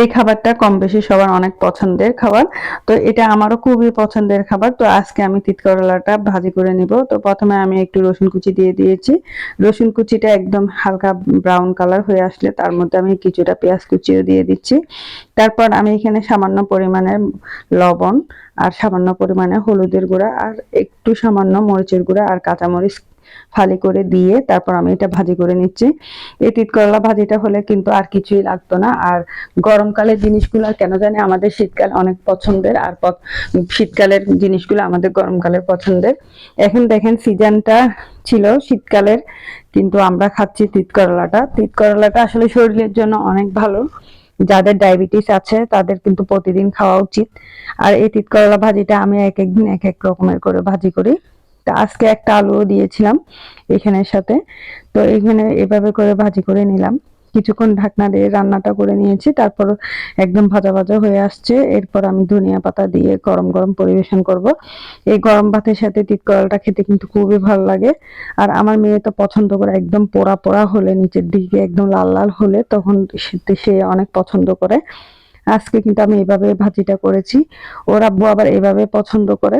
এই খাবারটা কম বেশি সবার অনেক পছন্দের খাবার। তো এটা আমারও খুবই পছন্দের খাবার। তো আজকে আমি তিত করলাটা ভাজি করে নিব। তো প্রথমে আমি একটু রসুন কুচি দিয়ে দিয়েছি। রসুন কুচিটা একদম হালকা ব্রাউন কালার হয়ে আসলে তার মধ্যে আমি কিছুটা পেঁয়াজ কুচিও দিয়ে দিচ্ছি। তারপর আমি এখানে সামান্য পরিমাণে লবণ আর সামান্য পরিমাণে হলুদের গুঁড়া আর একটু সামান্য মরিচের গুঁড়া আর কাঁচামরিচ ফালি করে দিয়ে তারপর আমি এটা ভাজি করে নিচ্ছি। এই তিত করলা ভাজিটা হলে কিন্তু আর কিছুই লাগতো না। আর গরমকালের জিনিসগুলো কেন জানি আমাদের শীতকাল অনেক পছন্দের, আর শীতকালের জিনিসগুলো আমাদের গরমকালের পছন্দের। এখন দেখেন সিজনটা ছিল শীতকালের, কিন্তু আমরা খাচ্ছি তিত করলাটা। তিত করলাটা আসলে শরীরের জন্য অনেক ভালো। যাদের ডায়াবেটিস আছে তাদের কিন্তু প্রতিদিন খাওয়া উচিত। আর এই তিত করলা ভাজিটা আমি এক এক দিন এক এক রকমের করে ভাজি করি। তা আজকে একটা আলুও দিয়েছিলাম এখানের সাথে। তো এখানে এভাবে করে ভাজি করে নিলাম। কিছুক্ষণ ঢাকনা দিয়ে রান্নাটা করে নিয়েছি, তারপর একদম ভাজা ভাজা হয়ে আসছে। এরপর আমি ধনিয়া পাতা দিয়ে গরম গরম পরিবেশন করব। এই গরম ভাতের সাথে তিত করলাটা খেতে কিন্তু খুবই ভালো লাগে। আর আমার মেয়ে তো পছন্দ করে একদম পোড়া পোড়া হলে, নিচের দিকে একদম লাল লাল হলে, তখন সে অনেক পছন্দ করে। আজকে কিন্তু আমি এভাবে ভাজিটা করেছি। ওর আব্বু আবার এভাবে পছন্দ করে।